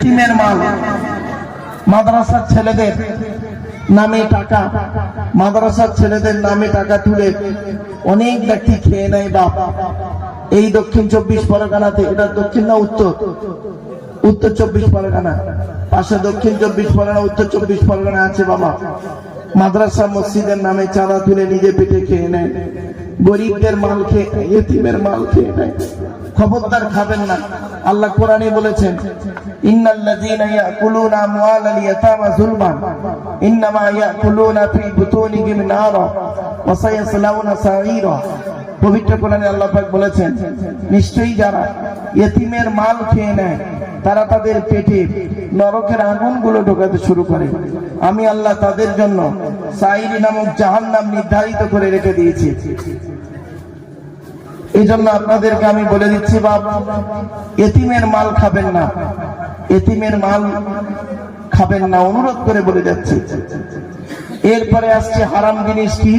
টিমের মাল। মাদ্রাসার ছেলেদের নামে টাকা। মাদ্রাসার ছেলেদের নামে টাকা তুলে অনেক ব্যক্তি খেয়ে নেয় বাপ। এই দক্ষিণ চব্বিশ পরগনাতে, এটা দক্ষিণ না উত্তর? উত্তর চব্বিশ পরগনা। পাশে দক্ষিণ চব্বিশ পরগনা, উত্তর চব্বিশ পরগনা আছে বাবা। মাদ্রাসা মসজিদের নামে চাঁদা তুলে নিজে পেটে খেয়ে নেয়। গরিবদের মাল খেয়ে এতিমের মাল খেয়ে নেয়। খবরদার খাবেন না। আল্লাহ কোরআনে বলেছেন, ইন্নাল্লাযীনা ইয়াকুলুনা আমওয়ালাল ইয়াতামা যুলমান, ইন্নামা ইয়াকুলুনা ফি বুতুনিহিম নারা, ওয়া সায়াসলাউনা সাঈরা পবিত্র কোরআনে আল্লাহ পাক বলেছেন, নিশ্চয়ই যারা ইয়েতিমের মাল খেয়ে নেয়, তারা তাদের পেটে নরকের আগুনগুলো ঢোকাতে শুরু করে। আমি আল্লাহ তাদের জন্য সাইরি নামক জাহান্নাম নির্ধারিত করে রেখে দিয়েছি। এই জন্য আপনাদেরকে আমি বলে দিচ্ছি, বাপ, এতিমের মাল খাবেন না। এতিমের মাল খাবেন না। অনুরোধ করে বলে যাচ্ছি। এরপরে আসছে হারাম জিনিস কি?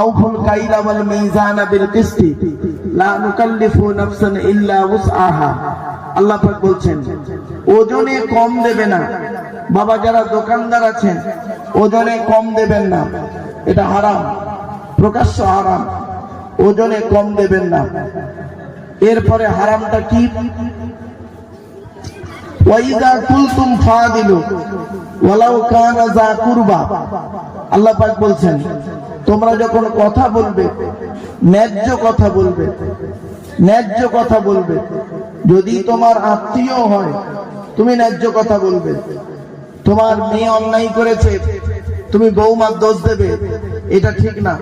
আউফুল কাইলা ওয়াল বিল লা নুকাল্লিফু নাফসান ইল্লা উসআহা। আল্লাহ পাক বলছেন, ওজনে কম দেবে না। বাবা, যারা দোকানদার আছেন, ওজনে কম দেবেন না। এটা হারাম, প্রকাশ্য হারাম। ওজনে কম দেবেন না। এরপরে হারামটা কি? তোমরা যখন কথা বলবে, ন্যায্য কথা বলবে, ন্যায্য কথা বলবে, যদি তোমার আত্মীয় হয়, তুমি ন্যায্য কথা বলবে। তোমার মেয়ে অন্যায় করেছে, তুমি বৌমার দোষ দেবে। এটা ঠিক না।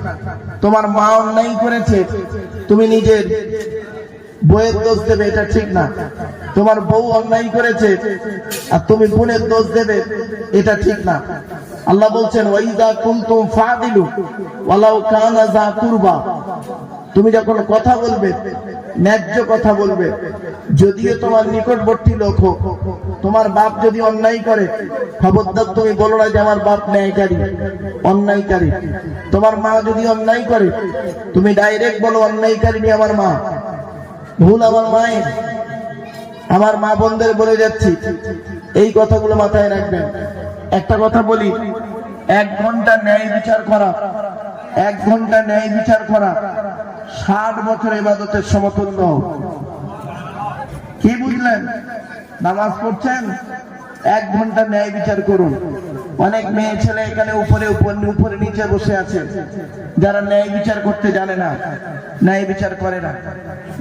তোমার মা অন্যায় করেছে, তুমি নিজের বইয়ের দোষ দেবে, এটা ঠিক না। তোমার বউ অন্যায় করেছে, আর তুমি বোনের দোষ দেবে, এটা ঠিক না। আল্লাহ বলছেন ওয়াইদা কুনতুম ফাদিলু, ওয়ালাউ কানা যা কুরবা। তুমি যখন কথা বলবে ন্যায্য কথা বলবে। যদিও তোমার নিকটবর্তী লোক হোক, তোমার বাপ যদি অন্যায় করে, খবরদার তুমি বলো না যে আমার বাপ ন্যায়কারী, অন্যায়কারী। তোমার মা যদি অন্যায় করে, তুমি ডাইরেক্ট বলো, অন্যায়কারী নি আমার মা। ভুল আমার মায়ের। আমার মা বোনদের বলে যাচ্ছি। এই কথাগুলো মাথায় রাখবেন। একটা কথা বলি, এক ঘণ্টা ন্যায় বিচার করা, এক ঘণ্টা ন্যায় বিচার করা ষাট বছর ইবাদতের সমতুল্য। কি বুঝলেন? নামাজ পড়ছেন, এক ঘণ্টা ন্যায় বিচার করুন। অনেক মেয়ে ছেলে এখানে উপরে উপরে নিচে বসে আছে। যারা ন্যায় বিচার করতে জানে না, ন্যায় বিচার করে না।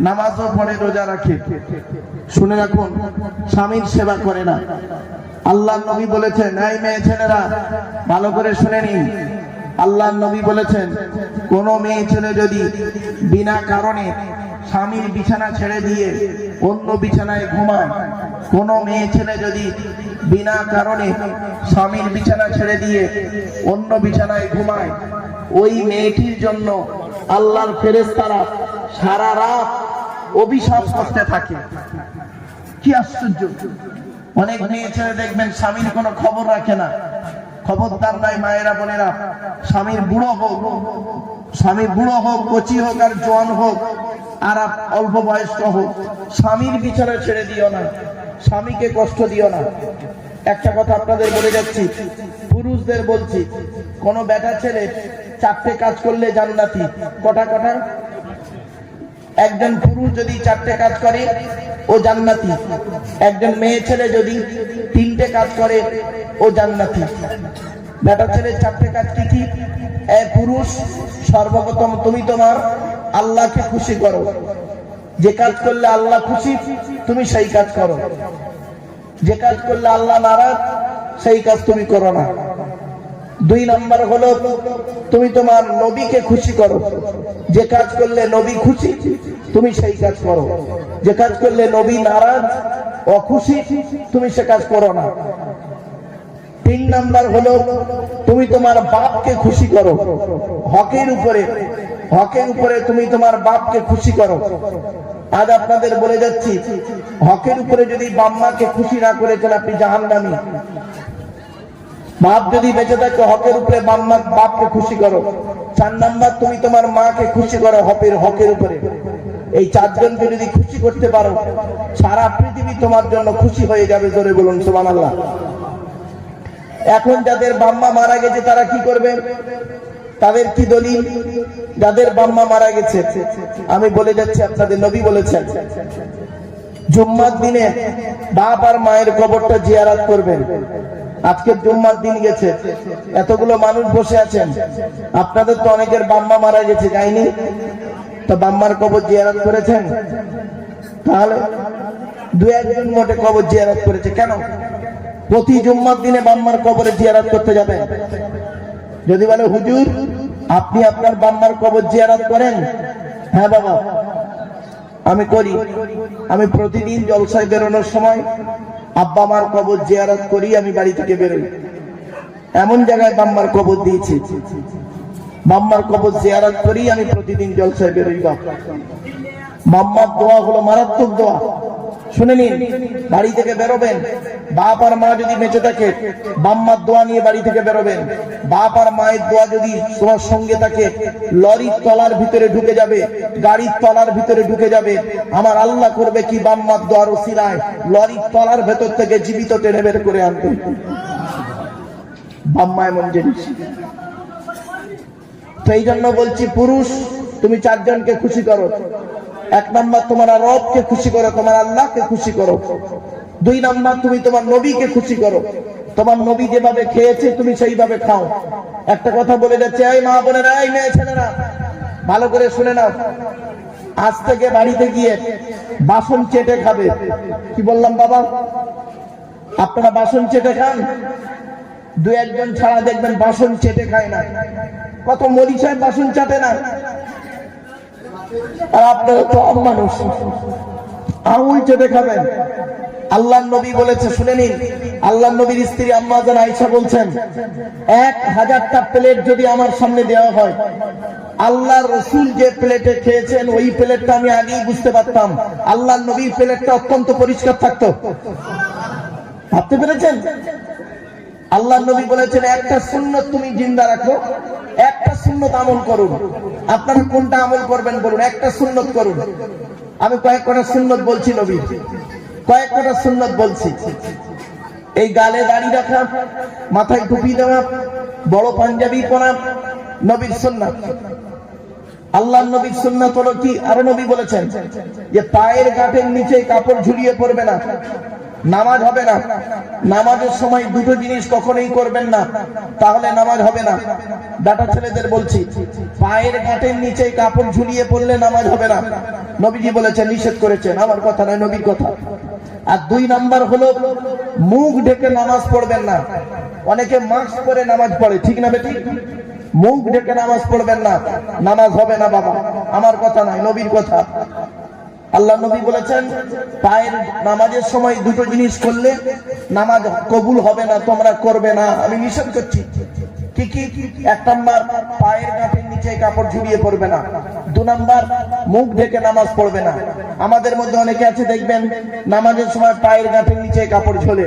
নামাজও পড়ে, রোজা রাখে। শুনে রাখুন, স্বামীর সেবা করে না। আল্লাহ নবী বলেছেন ন্যায় মেয়ে ছেলেরা, ভালো করে শুনে নিন। আল্লাহ নবী বলেছেন, কোন মেয়ে ছেলে যদি বিনা কারণে স্বামীর বিছানা ছেড়ে দিয়ে অন্য বিছানায় ঘুমায়, কোন মেয়ে ছেলে যদি বিনা কারণে স্বামীর বিছানা ছেড়ে দিয়ে অন্য বিছানায় ঘুমায়, ওই মেয়েটির জন্য আল্লাহর ফেরেশতারা সারা রাত অভিশাপ করতে থাকে। কি আশ্চর্য! অনেক মেয়ে ছেলে দেখবেন স্বামীর কোনো খবর রাখে না। খবরদার নাই মায়েরা বোনেরা। স্বামীর বুড়ো হোক স্বামী বুড়ো হোক, কচি হোক আর জোয়ান হোক, আর অল্প বয়স্ক হোক, স্বামীর বিছানা ছেড়ে দিও না, স্বামীকে কষ্ট দিও না। একটা কথা আপনাদের বলে যাচ্ছি, পুরুষদের বলছি, কোন বেটা ছেলে চারটে কাজ করলে জান্নাতি। কটা কটা? একজন পুরুষ যদি চারটে কাজ করে ও জান্নাতি। একজন মেয়ে ছেলে যদি তিনটে কাজ করে, ও জান্নাতি। বেটা ছেলে চারটে কাজ কি কি এ পুরুষ, সর্বপ্রথম তুমি তোমার আল্লাহকে খুশি করো। যে কাজ করলে আল্লাহ খুশি, তুমি সেই কাজ করো। যে কাজ করলে আল্লাহ নারাজ, সেই কাজ তুমি করো না। দুই নাম্বার হলো, তুমি তোমার নবীকে খুশি করো। যে কাজ করলে নবী খুশি তুমি সেই কাজ করো। যে কাজ করলে নবী নারাজ, অখুশি, তুমি সে কাজ করো না। তিন নাম্বার হলো, তুমি তোমার বাপকে খুশি করো। হকের উপরে হকের উপরে তুমি তোমার বাপকে খুশি করো। আজ আপনাদের বলে যাচ্ছি, হকের উপরে যদি বাম্মাকে খুশি না করে চলে আপনি জাহান্নামী। বাপ যদি বেঁচে থাকে, হকের উপরে বাম্মা বাপকে খুশি করো। চার নাম্বার, তুমি তোমার মাকে খুশি করো হকের হকের উপরে। এই চারজনকে যদি খুশি করতে পারো, সারা পৃথিবী তোমার জন্য খুশি হয়ে যাবে, জোরে বলুন সুবান আল্লাহ এখন যাদের বাম্মা মারা গেছে, তারা কি করবে? তাদের কি দলিল? যাদের বাম্মা মারা গেছে, আমি বলে যাচ্ছি, আপনাদের নবী বলেছেন, জুম্মার দিনে বাপ আর মায়ের কবরটা জিয়ারাত করবেন। আজকে জুম্মার দিন গেছে, এতগুলো মানুষ বসে আছেন, আপনাদের তো অনেকের বাম্মা মারা গেছে, যায়নি? তো বাম্মার কবর জিয়ারাত করেছেন? তাহলে দু একজন মোটে কবর জিয়ারাত করেছে কেন? প্রতি জুম্মার দিনে বাম্মার কবরে জিয়ারাত করতে যাবেন? যদি বলে, হুজুর, আপনি আপনার বাম্মার কবর জিয়ারাত করেন? হ্যাঁ বাবা, আমি করি। আমি প্রতিদিন জলসায় বেরোনোর সময় আব্বা মার কবর জিয়ারাত করি, আমি বাড়ি থেকে বেরোই। এমন জায়গায় বাম্মার কবর দিয়েছি। বাম্মার কবর জিয়ারাত করি, আমি প্রতিদিন জলসায় বেরোই বাপ মাম্মার দোয়া হলো মারাত্মক দোয়া। শুনে নিন, বাড়ি থেকে বেরোবেন। বাপ আর মা যদি বেঁচে থাকে বাম্মার দোয়া নিয়ে বাড়ি থেকে বেরোবেন। বাপ আর মায়ের দোয়া যদি তোমার সঙ্গে থাকে, লরির তলার ভিতরে ঢুকে যাবে, গাড়ির তলার ভিতরে ঢুকে যাবে। আমার আল্লাহ করবে কি বাম্মার দোয়ার ওসিলায়? লরির তলার ভেতর থেকে জীবিত টেনে বের করে আনবে বাম্মা এমন জিনিস। এই জন্য বলছি, পুরুষ, তুমি চারজনকে খুশি করো। এক নাম্বার তোমার রবকে খুশি করো, তোমার আল্লাহকে খুশি করো। দুই নাম্বার তুমি তোমার নবীকে খুশি করো। তোমার নবী যেভাবে খেয়েছে, তুমি সেইভাবে খাও। একটা কথা বলে যাচ্ছে, এই মা বোনেরা, এই মেয়ে ছেলেরা, ভালো করে শুনে নাও। আজ থেকে বাড়িতে গিয়ে বাসন চেটে খাবে। কি বললাম বাবা? আপনারা বাসন চেটে খান? দু একজন ছাড়া দেখবেন বাসন চেটে খায় না। কত মরিচায় বাসন চাটে না? আর আপনারা তো মানুষ। আঙুল চেটে খাবেন। আল্লাহ নবী বলেছে, শুনে নিন আল্লাহ নবীর স্ত্রী আম্মাজান আইসা বলছেন, এক হাজারটা প্লেট যদি আমার সামনে দেওয়া হয় আল্লাহ রসুল যে প্লেটে খেয়েছেন, ওই প্লেটটা আমি আগেই বুঝতে পারতাম। আল্লাহ নবীর প্লেটটা অত্যন্ত পরিষ্কার থাকতো। ভাবতে পেরেছেন? আল্লাহ নবী বলেছেন, একটা সুন্নত তুমি জিন্দা রাখো, একটা সুন্নত আমল করুন আপনারা কোনটা আমল করবেন বলুন, একটা সুন্নত করুন। আমি কয়েক কটা সুন্নত বলছি নবী, কয়েক কটা সুন্নত বলছি। এই গালে দাড়ি রাখা, মাথায় টুপি দেওয়া, বড় পাঞ্জাবি পরা নবীর সুন্নাত। আল্লাহ নবীর সুন্নাত হলো কি? আরও নবী বলেছেন যে, পায়ের গাঁটের নিচে কাপড় ঝুলিয়ে পড়বে না। নামাজ হবে না। নামাজের সময় দুটো জিনিস কখনোই করবেন না। তাহলে নামাজ হবে না। ডাটা ছেলেদের বলছি, পায়ের ঘাটের নিচে কাপড় ঝুলিয়ে পড়লে নামাজ হবে না। নবীজি বলেছেন, নিষেধ করেছেন। আমার কথা নয়, নবীর কথা। আর দুই নাম্বার হলো, মুখ ঢেকে নামাজ পড়বেন না। অনেকে মাস্ক পরে নামাজ পড়ে, ঠিক না বেটি মুখ ঢেকে নামাজ পড়বেন না। নামাজ হবে না, বাবা। আমার কথা নয়, নবীর কথা। আল্লাহ নবী বলেছেন, পায়ের নামাজের সময় দুটো জিনিস করলে নামাজ কবুল হবে না, তোমরা করবে না। আমি নিষেধ করছি। কি কি? এক নাম্বার, পায়ের গাঁটের নিচে কাপড় পড়বে না। দু নাম্বার, মুখ ঢেকে নামাজ পড়বে না। আমাদের মধ্যে অনেকে আছে, দেখবেন, নামাজের সময় পায়ের গাঁটের নিচে কাপড় ঝোলে।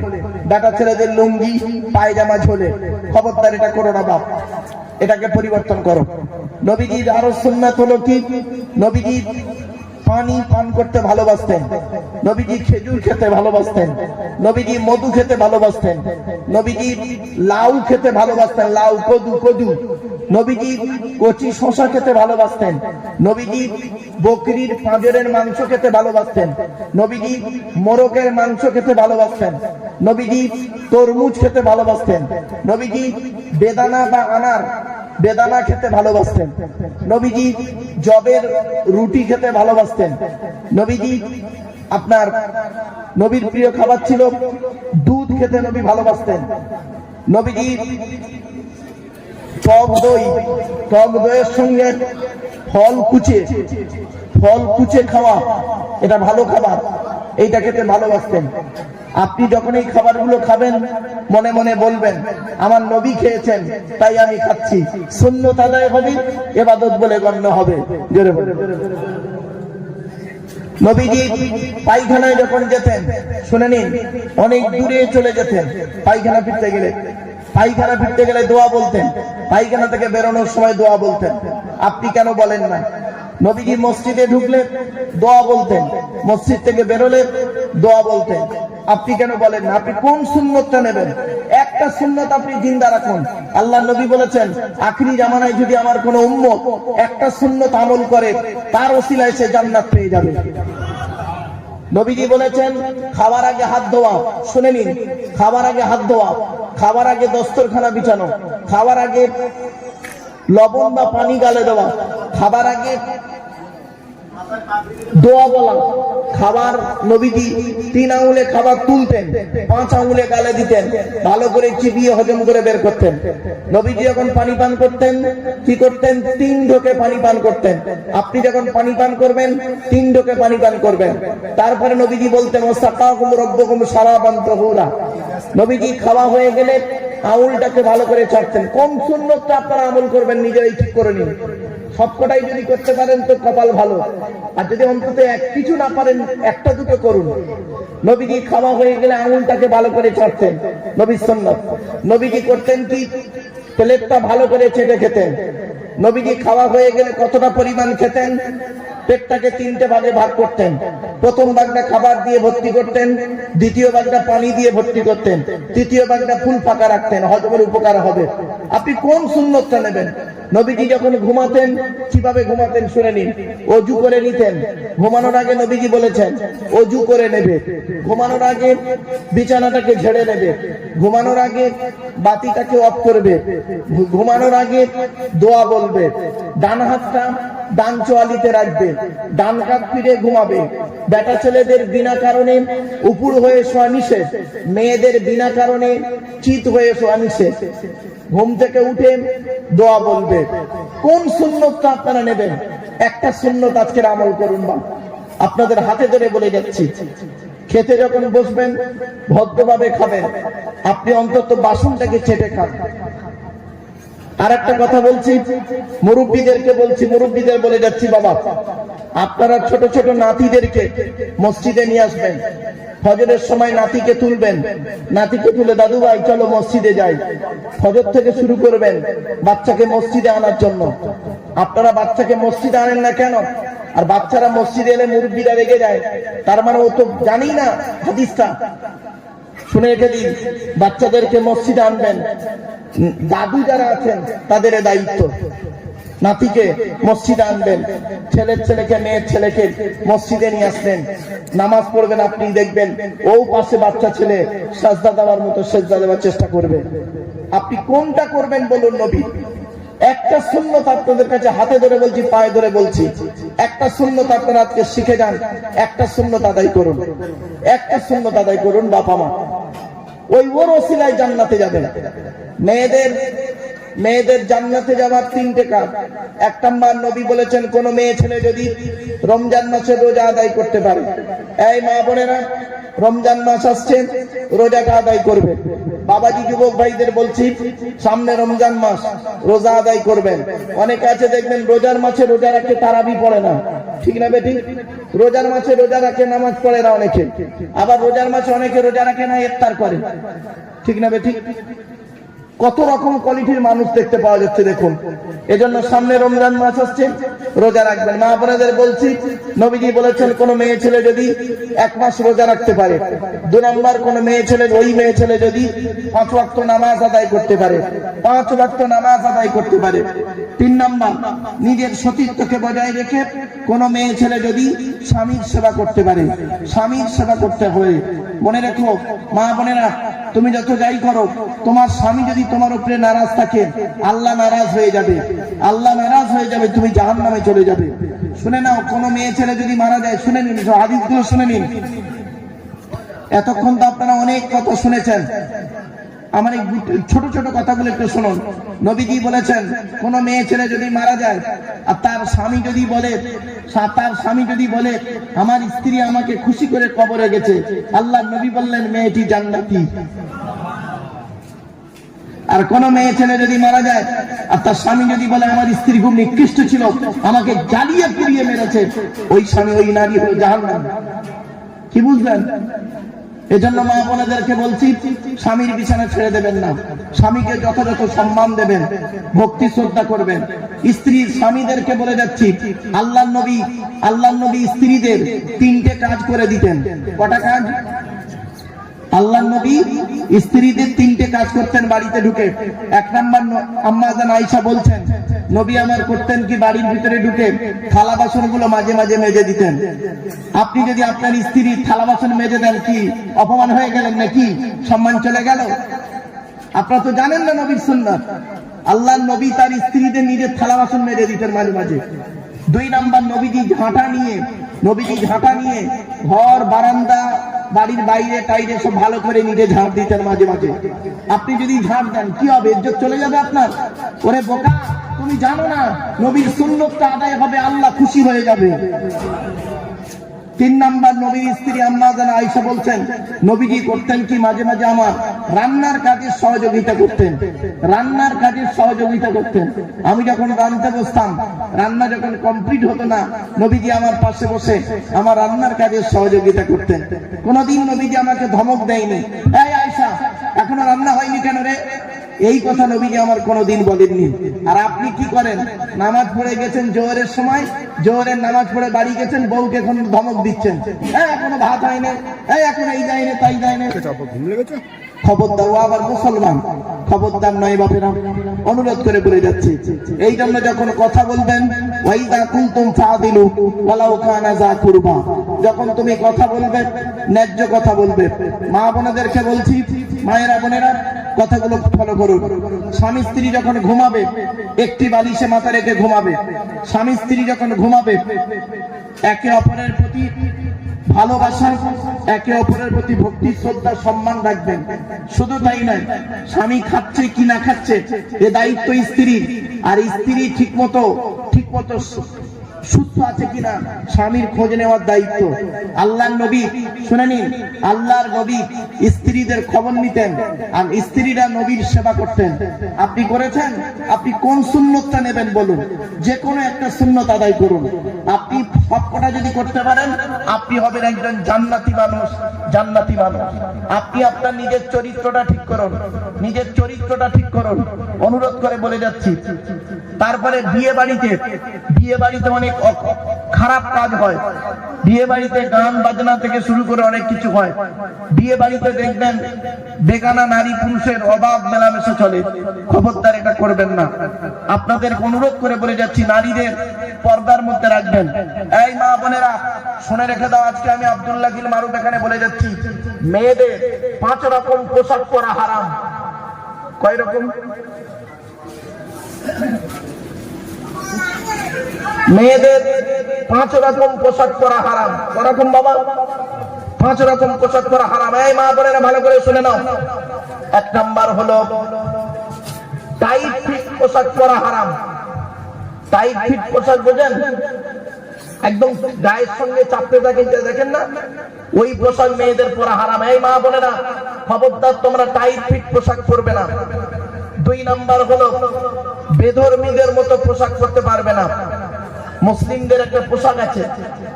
বেটা ছেলেদের লুঙ্গি, পায়জামা ঝোলে। খবরদার, এটা করো না বাপ। এটাকে পরিবর্তন করো। নবীজির আরও সুন্নাত হলো কি? নবীজি পানি পান করতে ভালোবাসতেন। নবীজি খেজুর খেতে ভালোবাসতেন। নবীজি মধু খেতে ভালোবাসতেন। নবীজি লাউ খেতে ভালোবাসতেন। লাউ, কদু কদু। নবীজি কচি শশা খেতে ভালোবাসতেন। নবীজি বকরির পাঁজরের মাংস খেতে ভালোবাসতেন। নবীজি মোরগের মাংস খেতে ভালোবাসতেন। নবীজি তরমুজ খেতে ভালোবাসতেন। নবীজি বেদানা বা আনার বেদানা খেতে ভালোবাসতেন। নবীজি জবের রুটি খেতে ভালোবাসতেন। নবীজি আপনার নবীর প্রিয় খাবার ছিল দুধ খেতে নবী ভালোবাসতেন। নবীজি টক দই, টক দইয়ের সঙ্গে ফল কুচে ফল কুচে খাওয়া, এটা ভালো খাবার। এইটা খেতে ভালোবাসতেন। আপনি যখন এই খাবারগুলো খাবেন, মনে মনে বলবেন, আমার নবী খেয়েছেন, তাই আমি খাচ্ছি। শূন্য হবে, এবাদত বলে গণ্য হবে। জোরে নবীজি পায়খানায় যখন যেতেন, শুনে নিন, অনেক দূরে চলে যেতেন, পায়খানা ফিরতে গেলে। পায়খানা ফিরতে গেলে দোয়া বলতেন, পায়খানা থেকে বেরোনোর সময় দোয়া বলতেন। আপনি কেন বলেন না? নবীজি মসজিদে ঢুকলে দোয়া বলতেন। মসজিদ থেকে বেরোলে দোয়া বলতেন। আপনি কেন বলেন আপনি কোন সুন্নতটা নেবেন? একটা সুন্নত আপনি জিন্দা রাখুন। আল্লাহ নবী বলেছেন, আখরি জামানায় যদি আমার কোনো উম্মত একটা সুন্নত আমল করে, তার ওসিলায় সে জান্নাত পেয়ে যাবে। নবীজি বলেছেন খাবার আগে হাত ধোয়া, শুনে নিন। খাবার আগে হাত ধোয়া খাবার আগে দস্তরখানা বিছানো খাবার আগে লবণ বা পানি গালে দেওয়া। খাবার আগে দোয়া বলা। খাবার নবীজি তিন আঙুলে খাবার তুলতেন, পাঁচ আঙুলে গালে দিতেন, ভালো করে চিবিয়ে হজম করে বের করতেন। নবীজি যখন পানি পান করতেন, কি করতেন? তিন ঢোকে পানি পান করতেন। আপনি যখন পানি পান করবেন, তিন ঢোকে পানি পান করবেন। তারপরে নবীজি বলতেন ও সাকাহুম রব্বকুম সারাবান তহুরা। নবীজি খাওয়া হয়ে গেলে আঙুলটাকে ভালো করে ছাড়তেন কোন সুন্নতটা আপনারা আমল করবেন, নিজেরাই ঠিক করে নিন। সবকটাই যদি করতে পারেন তো কপাল ভালো। আর যদি অন্তত এক কিছু না পারেন, একটা দুটো করুন। নবীজি খাওয়া হয়ে গেলে আঙুলটাকে ভালো করে ছাড়তেন নবীর সন্ন্যত নবীজি করতেন কি? প্লেটটা ভালো করে চেটে খেতেন। নবীজি খাওয়া হয়ে গেলে কতটা পরিমাণ খেতেন? পেটটাকে তিনটে ভাগে ভাগ করতেন। প্রথম ভাগটা খাবার দিয়ে ভর্তি করতেন, দ্বিতীয় ভাগটা পানি দিয়ে ভর্তি করতেন, তৃতীয় ভাগটা ফুল ফাঁকা রাখতেন, হজমের উপকার হবে। আপনি কোন সুন্নতটা নেবেন? নবীজি যখন ঘুমাতেন, কীভাবে ঘুমাতেন শুনে নিন। অজু করে নিতেন। ঘুমানোর আগে নবীজি বলেছেন, অজু করে নেবে। ঘুমানোর আগে বিছানাটাকে ঝেড়ে নেবে। ঘুমানোর আগে বাতিটাকে অফ করবে। ঘুমানোর আগে দোয়া বলবে। ডান হাতটা ডান চোয়ালিতে রাখবে, ডান কাত ফিরে ঘুমাবে। বেটা ছেলেদের বিনা কারণে উপুর হয়ে শোয়া নিষেধ, মেয়েদের বিনা কারণে চিত হয়ে শোয়া নিষেধ। ঘুম থেকে উঠে দোয়া বলবে। কোন সুন্নতটা আপনারা নেবেন? একটা সুন্নত আজকের আমল করুন বা আপনাদের হাতে ধরে বলে যাচ্ছি। খেতে যখন বসবেন, ভদ্রভাবে খাবেন। আপনি অন্তত বাসনটাকে চেটে খান। আর একটা কথা বলছি। মুরব্বীদেরকে বলছি, মুরব্বীদের বলে যাচ্ছি, বাবা, আপনারা ছোট ছোট নাতিদেরকে মসজিদে নিয়ে আসবেন। ফজরের সময় নাতিকে তুলবেন। নাতিকে তুলে, দাদু ভাই, চলো মসজিদে যাই। ফজর থেকে শুরু করবেন বাচ্চাকে মসজিদে আনার জন্য। আপনারা বাচ্চাকে মসজিদে আনেন না কেন? আর বাচ্চারা মসজিদে এলে মুরব্বীরা রেগে যায়। তার মানে ও তো জানি না হাদিসটা। শুনে রেখে দিন, বাচ্চাদেরকে মসজিদে আনবেন। দাদু যারা আছেন, তাদের দায়িত্ব। নাতিকে মসজিদে আনবেন, ছেলের ছেলেকে, মেয়ের ছেলেকে মসজিদে নিয়ে আসবেন। নামাজ পড়বেন, আপনি দেখবেন, ও পাশে বাচ্চা ছেলে সাজদা দেওয়ার মতো সেজদা দেওয়ার চেষ্টা করবে। আপনি কোনটা করবেন বলুন নবী? একটা শূন্যত আপনাদের কাছে হাতে ধরে বলছি, পায়ে ধরে বলছি। একটা শূন্যত আপনারা আজকে শিখে যান, একটা শূন্যত আদায় করুন। একটা শূন্যত আদায় করুন বাবা মা ওই ওর ওসিলায় জান্নাতে যাবে। মেয়েদের মেয়েদের জান্নাতে যাওয়ার তিনটে কাজ। এক নাম্বার, নবী বলেছেন, কোন মেয়ে ছেলে যদি রমজান মাসে রোজা আদায় করতে পারে, এই মা বোনেরা, রমজান মাস আসছে, রোজাটা আদায় করবে। বাবাজি, যুবক ভাইদের বলছি, সামনে রমজান মাস, রোজা আদায় করবেন। অনেকে আছে, দেখবেন রোজার মাসে রোজা রাখে তারাবি পড়ে না। ঠিক না বেটি? রোজার মাসে রোজা রাখে, নামাজ পড়ে না অনেকে। আবার রোজার মাসে অনেকে রোজা রাখে না, ইফতার করে। ঠিক না বেটি কত রকম কোয়ালিটির মানুষ দেখতে পাওয়া যাচ্ছে দেখুন। এজন্য সামনে রমজান মাস আসছে, রোজা রাখবেন। মা আপনাদের বলছি, নবীজি বলেছেন, কোন মেয়ে ছেলে যদি এক মাস রোজা রাখতে পারে, দু নম্বর কোন মেয়ে ছেলে, ওই মেয়ে ছেলে যদি পাঁচ ওয়াক্ত নামাজ আদায় করতে পারে, পাঁচ ওয়াক্ত নামাজ আদায় করতে পারে। তিন নম্বর, নিজের সতীত্বকে বজায় রেখে কোন মেয়ে ছেলে যদি স্বামীর সেবা করতে পারে, স্বামীর সেবা করতে হয়। মনে রেখো, মা বোনেরা তুমি যত যাই করো, তোমার স্বামী যদি তোমার উপরে নারাজ থাকে, আল্লাহ নারাজ হয়ে যাবে। আল্লাহ নারাজ হয়ে যাবে, তুমি জাহান নামে চলে যাবে। শুনে নাও, কোনো মেয়ে ছেলে যদি মারা যায়, শুনে নিন আদিত্য শুনে নিন। এতক্ষণ তো আপনারা অনেক কথা শুনেছেন। আমার এই ছোট ছোট কথাগুলো একটু শুনুন। নবীজি বলেছেন, কোন মেয়ে ছেলে যদি মারা যায়, আর তার স্বামী যদি বলে তার স্বামী যদি বলে, আমার স্ত্রী আমাকে খুশি করে কবরে গেছে। আল্লাহ নবী বললেন, মেয়েটি জান্নাতি। আর কোন মেয়ে ছেলে যদি মারা যায়, আর তার স্বামী যদি বলে, আমার স্ত্রী খুব নিকৃষ্ট ছিল, আমাকে জ্বালিয়ে পুড়িয়ে মেরেছে। ওই স্বামী ওই নারী হয়ে জাহান্নাম। কি বুঝলেন? এজন্য মা বোনেদেরকে বলছি, স্বামীর বিছানা ছেড়ে দেবেন না। স্বামীকে যথাযথ সম্মান দেবেন, ভক্তি শ্রদ্ধা করবেন। স্ত্রী স্বামীদেরকে বলে যাচ্ছি আল্লাহ নবী আল্লাহ নবী স্ত্রীদের তিনটে কাজ করে দিতেন। কটা কাজ? আল্লাহ নবী স্ত্রীদের তিনটে কাজ করতেন, বাড়িতে ঢুকে। এক নাম্বার আম্মাজান আয়েশা বলছেন, নবী আমার করতেন কি বাড়ির ভিতরে ঢুকে থালা বাসনগুলো মাঝে মাঝে মেজে দিতেন? আপনি যদি আপনার স্ত্রীর থালা বাসন মেজে দেন কি অপমান হয়ে গেলেন নাকি? সম্মান চলে গেল? আপনারা তো জানেন না নবীর সুন্নাত। আল্লাহ নবী তার স্ত্রীদের নিজের থালা বাসন মেজে দিতেন মাঝে মাঝে। দুই নাম্বার নবীজি ঝাঁটা নিয়ে নবীজি ঝাঁটা নিয়ে ঘর, বারান্দা বাড়ির বাইরে, টাইরে সব ভালো করে নিজে ঝাঁপ দিতেন মাঝে মাঝে। আপনি যদি ঝাড় দেন, কি হবে? ইজ্জত চলে যাবে আপনার? ওরে বোকা, তুমি জানো না, নবীর সুন্নতটা আদায় হবে, আল্লাহ খুশি হয়ে যাবে। তিন নাম্বার নবীর স্ত্রী আম্মা জানা আয়সা বলছেন, নবীজি করতেন কি মাঝে মাঝে আমার? রান্নার কাজের সহযোগিতা করতেন। রান্নার কাজের সহযোগিতা করতেন। আমি যখন রান্নাতে বসতাম, রান্না যখন কমপ্লিট হতো না, নবীজি আমার পাশে বসে আমার রান্নার কাজের সহযোগিতা করতেন। কোনদিন নবীজি আমাকে ধমক দেয়নি। এই আয়সা এখনও রান্না হয়নি কেন রে? এই কথা নবীজি আমার কোনোদিন বলেননি। আর আপনি কি করেন? নামাজ পড়ে গেছেন জোহরের সময় জোহরের নামাজ পড়ে বাড়ি গেছেন বউকে এখন ধমক দিচ্ছেন। হ্যাঁ এখনও ভাত হয়নি। হ্যাঁ এখন এই যায়নি তাই যায়নি। ঘুম লেগেছে? খবরদার ও আবার মুসলমান। খবরদার নয় বাপেরা। অনুরোধ করে বলে যাচ্ছি। এই জন্য যখন কথা বলবেন ওয়াইদা কুনতুম ফাদিলু ওয়ালাউ কানা যা কুরবা। যখন তুমি কথা বলবে ন্যায্য কথা বলবে। মা বোনেদেরকে বলছি মায়েরা বোনেরা কথাগুলো ফলো করুন। স্বামী স্ত্রী যখন ঘুমাবে, একটি বালিশে মাথা রেখে ঘুমাবে। স্বামী স্ত্রী যখন ঘুমাবে, একে অপরের প্রতি ভালোবাসা, একে অপরের প্রতি ভক্তি, শ্রদ্ধা, সম্মান রাখবেন। শুধু তাই নয়, স্বামী খাচ্ছে কি না খাচ্ছে, এ দায়িত্ব স্ত্রীর। আর স্ত্রী ঠিক মতো ঠিক মতো সুস্থ আছে কিনা স্বামীর খোঁজ নেওয়ার দায়িত্ব। আল্লাহর নবী, শুনে নিন, আল্লাহর নবী স্ত্রীদের খবর নিতেন আর স্ত্রীরা নবীর সেবা করতেন। আপনি করেছেন? আপনি কোন সুন্নতটা নেবেন বলুন। যে কোনো একটা সুন্নত আদায় করুন। আপনি সবকটা যদি করতে পারেন, আপনি হবেন একজন জান্নাতি মানুষ জান্নাতি মানুষ। আপনি আপনার নিজের চরিত্রটা ঠিক করুন, নিজের চরিত্রটা ঠিক করুন। অনুরোধ করে বলে যাচ্ছি, তারপরে বিয়ে বাড়িতে বিয়ে বাড়িতে অনেক খারাপ কাজ হয়। বিয়ে বাড়িতে গান বাজনা থেকে শুরু করে অনেক কিছু হয়। বিয়ে বাড়িতে দেখবেন বেগানা নারী পুরুষের অভাব মেলামেশা চলে। খবরদার এটা করবেন না। আপনাদের অনুরোধ করে বলে যাচ্ছি, নারীদের পর্দার মধ্যে রাখবেন। এই মা বোনেরা, শুনে রেখে দাও, আজকে আমি আব্দুল্লাহ গিল মারুফ এখানে বলে যাচ্ছি, মেয়েদের পাঁচ রকম পোশাক পরা হারাম। কয় রকম? মেয়েদের পাঁচ রকম পোশাক পরা হারাম। ওরকম বাবা? পাঁচ রকম পোশাক পরা হারাম। এই মা বোনেরা ভালো করে শুনে নাও। এক নাম্বার হলো টাইট ফিট পোশাক হারাম। টাইট ফিট পোশাক বোঝেন? একদম গায়ের সঙ্গে চাপতে থাকেন দেখেন না? ওই পোশাক মেয়েদের পরা হারাম। এই মা বোনেরা, খবরদার, তোমরা টাইট ফিট পোশাক পরবে না। দুই নাম্বার হলো বেধর্মীদের মতো পোশাক পরতে পারবে না। মুসলিমদের একটা পোশাক আছে,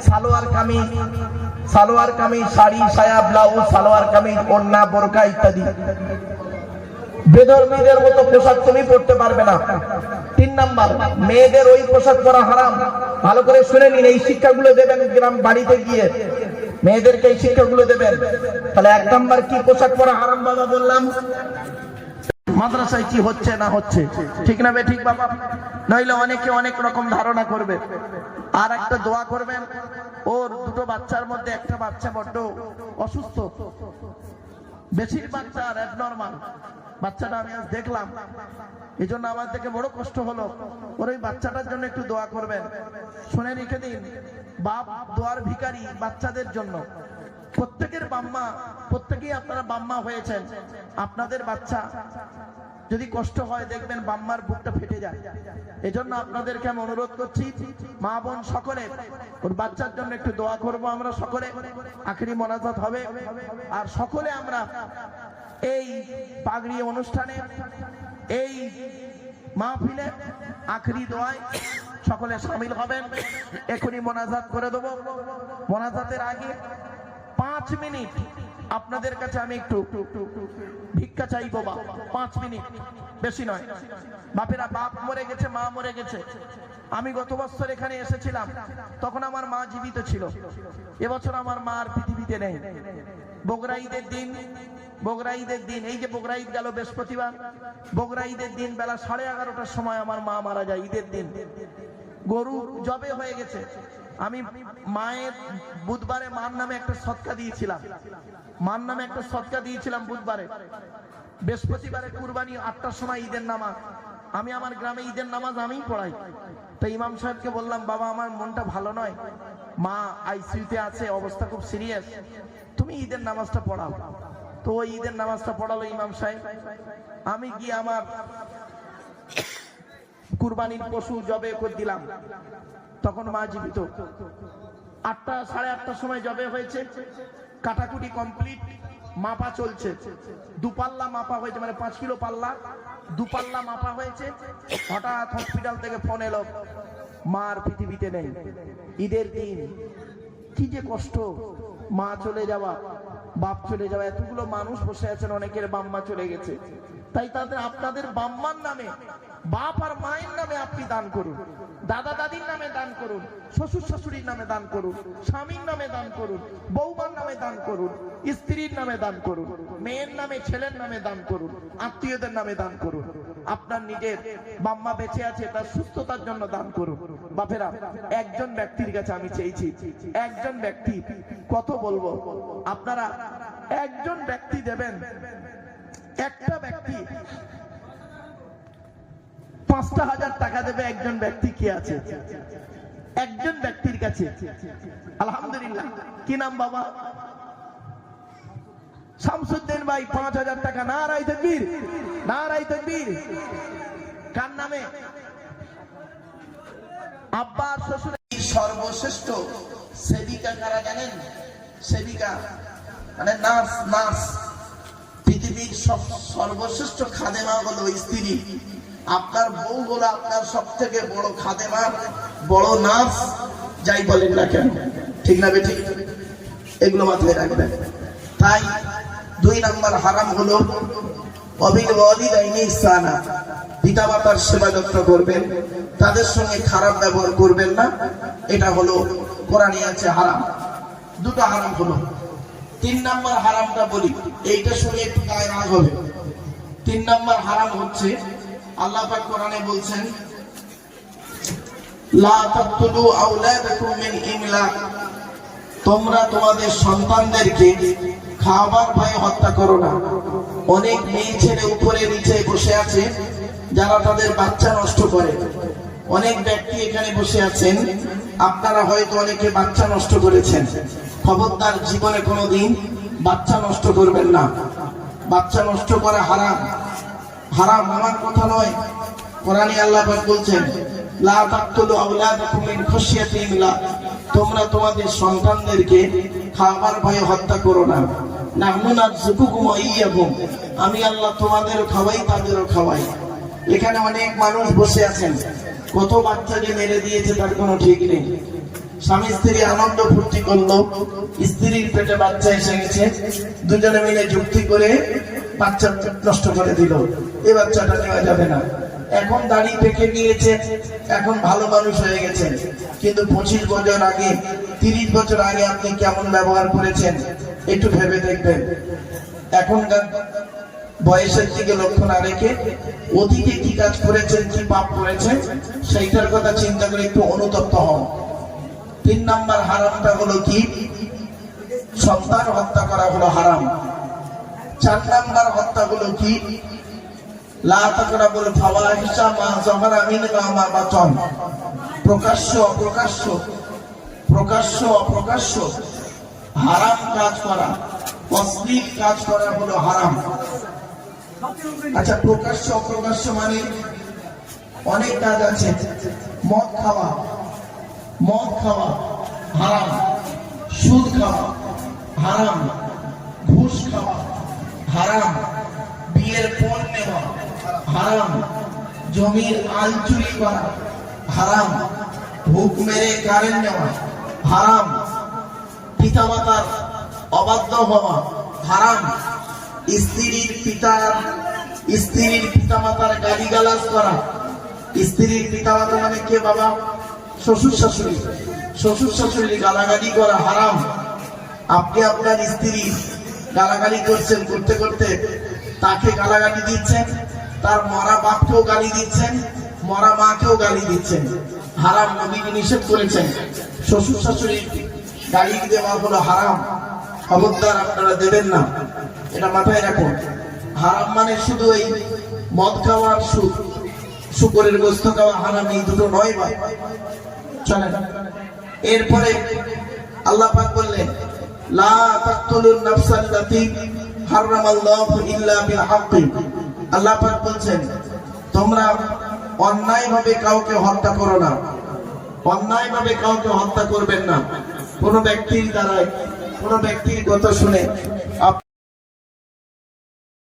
সালোয়ার কামিজ। সালোয়ার কামিজ, শাড়ি, সায়া, ব্লাউজ, সালোয়ার কামিজ, ওড়না, বোরকা ইত্যাদি। বেধর্মীদের মতো পোশাক তুমি পরতে পারবে না। তিন নাম্বার, মেয়েদের ওই পোশাক পরা হারাম। ভালো করে শুনে নিন, এই শিক্ষাগুলো দেবেন গ্রাম বাড়িতে গিয়ে। মেয়েদেরকে এই শিক্ষাগুলো দেবেন। তাহলে এক নাম্বার কি পোশাক পরা হারাম বাবা বললাম? মাদ্রাসায় কি হচ্ছে না হচ্ছে? ঠিক না বে, ঠিক বাবা? নইলে অনেকে অনেক রকম ধারণা করবে। আর একটা দোয়া করবেন, ওর দুটো বাচ্চার মধ্যে একটা বাচ্চা বড্ড অসুস্থ। বেশির বাচ্চা আর নর্মাল বাচ্চাটা আমি আজ দেখলাম। এই জন্য আমার থেকে বড় কষ্ট হলো। ওর ওই বাচ্চাটার জন্য একটু দোয়া করবেন। শুনে রেখে দিন। বাপ দোয়ার ভিখারি বাচ্চাদের জন্য। প্রত্যেকের বাম্মা, প্রত্যেকেই আপনারা বাম্মা হয়েছেন। আপনাদের বাচ্চা, যদি কষ্ট হয়, দেখবেন বাম্মার বুকটা ফেটে যায়। এজন্য আপনাদেরকে আমি অনুরোধ করছি, মা বোন সকলে, ওর বাচ্চার জন্য একটু দোয়া করব আমরা সকলে। আখেরি মোনাজাত হবে। আর সকলে আমরা এই পাগড়ি অনুষ্ঠানে, এই মাহফিলে আখরি দোয়ায় সকলে সামিল হবেন। এখনই মোনাজাত করে দেবো। মোনাজাতের আগে পাঁচ মিনিট। আপনাদের কাছে আমি একটু ভিক্ষা চাইব বা পাঁচ মিনিট। বেশি নয়। বাপেরা, বাপ মরে গেছে, মা মরে গেছে। আমি গত বছর এখানে এসেছিলাম। তখন আমার মা জীবিত ছিল। এবছর আমার মা আর পৃথিবীতে নেই। বগরা ঈদের দিন বগরা ঈদের দিন। এই যে বগরা ঈদ গেল বৃহস্পতিবার বগরা ঈদের দিন বেলা সাড়ে এগারোটার সময় আমার মা মারা যায়, ঈদের দিন। গরু জবে হয়ে গেছে। আমি মায়ের বুধবারে মার নামে একটা সৎকা দিয়েছিলাম। মার নামে একটা সৎকা দিয়েছিলাম বুধবারে। বৃহস্পতিবারে কুরবানি আটটার সময় ঈদের নামাজ। আমি আমার গ্রামে ঈদের নামাজ আমিই পড়াই। তো ইমাম সাহেবকে বললাম, বাবা, আমার মনটা ভালো নয়। মা আইসিইউতে আছে, অবস্থা খুব সিরিয়াস। তুমি ঈদের নামাজটা পড়াও। তো ওই ঈদের নামাজটা পড়ালো ইমাম সাহেব। আমি গিয়ে আমার কুরবানির পশু জবে করে দিলাম। তখন মা জীবিত। আটটা, সাড়ে আটটার সময় জবে হয়েছে। কাটাকুটি কমপ্লিট, মাপা চলছে। দুপাল্লা মাপা হয়েছে মানে পাঁচ কিলো পাল্লা। দুপাল্লা মাপা হয়েছে। হঠাৎ হসপিটাল থেকে ফোন এলো, মার পৃথিবীতে নেই, ঈদের দিন। কি যে কষ্ট। মা চলে যাওয়া, বাপ চলে যাওয়া। এতগুলো মানুষ বসে আছেন, অনেকের বাম্মা চলে গেছে। তাই তাদের, আপনাদের বাম্মার নামে বাপ আর মায়ের নামে আপনি দান করুন। দাদা দাদির নামে দান করুন। শ্বশুর শাশুড়ির নামে দান করুন। স্বামীর নামে দান করুন। বৌমার নামে দান করুন। স্ত্রীর নামে দান করুন। মেয়ের নামে, ছেলের নামে দান করুন। আত্মীয়দের নামে দান করুন। আপনার নিজের বাম্মা বেঁচে আছে, তার সুস্থতার জন্য দান করুন। বাপেরা, একজন ব্যক্তির কাছে আমি চেয়েছি। একজন ব্যক্তি, কত বলব? আপনারা একজন ব্যক্তি দেবেন। একটা ব্যক্তি পাঁচটা হাজার টাকা দেবে একজন ব্যক্তি কি আছে? একজন ব্যক্তির কাছে। আলহামদুলিল্লাহ। কি নাম বাবা? শামসুদ্দিন ভাই, পাঁচ হাজার টাকা। না রাই তকবীর। না রাই তকবীর। কার নামে? আব্বা শ্বশুর সর্বশ্রেষ্ঠ সেবিকা কারা জানেন? সেবিকা মানে নার্স নার্স। পৃথিবীর সর্বশ্রেষ্ঠ খাদেমা হলো স্ত্রী। আপনার বউ হলো আপনার সব থেকে বড় খাদেমা বড় নার্স, যাই বলেন না কেন। ঠিক না বেঠিক? এগুলো মাথায় রাখবেন। তাই দুই নাম্বার হারাম হলো তাদের সঙ্গে খারাপ ব্যবহার করবেন না। এটা হলো দুটো হারাম হলো। তিন নাম্বার হারামটা বলি, এইটা শুনে একটু তিন নাম্বার হারাম হচ্ছে আল্লাহ পাক কোরআনে বলছেন, লা তাকতুলু আওলাদাকুম মিন ইমলাক তোমরা তোমাদের সন্তানদেরকে খাবার ভয়ে হত্যা করো না। অনেক মেয়ে ছেলে উপরে নিচে বসে আছে, যারা তাদের বাচ্চা নষ্ট করে। অনেক ব্যক্তি এখানে বসে আছেন, আপনারা হয়তো অনেকে বাচ্চা নষ্ট করেছেন। খবরদার জীবনে কোনোদিন বাচ্চা নষ্ট করবেন না। বাচ্চা নষ্ট করা হারাম। হারাম আমার কথা নয়। কোরআনে আল্লাহ পাক বলছেন তোমরা তোমাদের সন্তানদেরকে খাবার ভয়ে হত্যা করো না। নাহনু আমি আল্লাহ তোমাদেরও খাওয়াই, তাদেরও খাওয়াই। এখানে অনেক মানুষ বসে আছেন। কত বাচ্চাকে মেরে দিয়েছে তার কোনো ঠিক নেই। স্বামী স্ত্রী আনন্দ ফুর্তি করল, স্ত্রীর পেটে বাচ্চা এসে গেছে। দুজনে মিলে যুক্তি করে বাচ্চা নষ্ট করে দিল। এই বাচ্চাটা নেওয়া যাবে না। এখন দাড়ি পেকে গিয়েছে এখন ভালো মানুষ হয়ে গেছেন। কিন্তু পঁচিশ বছর আগে, তিরিশ বছর আগে আপনি কেমন ব্যবহার করেছেন, একটু ভেবে দেখবেন। এখনকার বয়সের দিকে লক্ষ্য না রেখে অতীতে কি কাজ করেছেন, কি পাপ করেছেন, সেইটার কথা চিন্তা করে একটু অনুতপ্ত হন। তিন নাম্বার হারামটা হলো কি? সন্তান হত্যা করা হলো হারাম। চার নাম্বার হত্যা হলো কি প্রকাশ্য, অপ্রকাশ্য প্রকাশ্য, অপ্রকাশ্য। হারাম কাজ করা অশ্লীল কাজ করা হলো হারাম। আচ্ছা প্রকাশ্য, অপ্রকাশ্য মানে অনেক কাজ আছে। মদ খাওয়া মদ খাওয়া হারাম। সুদ খাওয়া হারাম। ঘুষ খাওয়া হারাম, বিয়ের পণ নেওয়া, হারাম, জমির আল চুরি করা, হারাম, হুক মেরে কারেন্ট নেওয়া, হারাম, পিতামাতার অবাধ্য হওয়া, হারাম, স্ত্রীর পিতার, স্ত্রীর পিতামাতার গালিগালাজ করা, স্ত্রীর পিতামাতা মানে কে বাবা? শ্বশুর শাশুড়ি। শ্বশুর শাশুড়ি গালাগালি করা হারাম। আপনি আপনার স্ত্রী গালাগালি করছেন করতে করতে তাকে গালাগালি দিচ্ছেন, তার মরা বাপকেও গালি দিচ্ছেন, মরা মাকেও গালি দিচ্ছেন। হারাম নবীকে নিষেধ করেছেন। শ্বশুর শাশুড়ি গালি দেওয়া হলো হারাম। খবরদার আপনারা দেবেন না। এটা মাথায় রাখুন। হারাম মানে শুধু এই মদ খাওয়ার সুখ শুকরের গোস্ত খাওয়া হারাম, এই দুটো নয় ভাই। চলেন। এরপরে আল্লাহ পাক বললেন লা তাকতুলুন অন্যায়ভাবে কাউকে হত্যা করো না। অন্যায়ভাবে কাউকে হত্যা করবেন না। কোন ব্যক্তির দ্বারা কোন ব্যক্তির কথা শুনে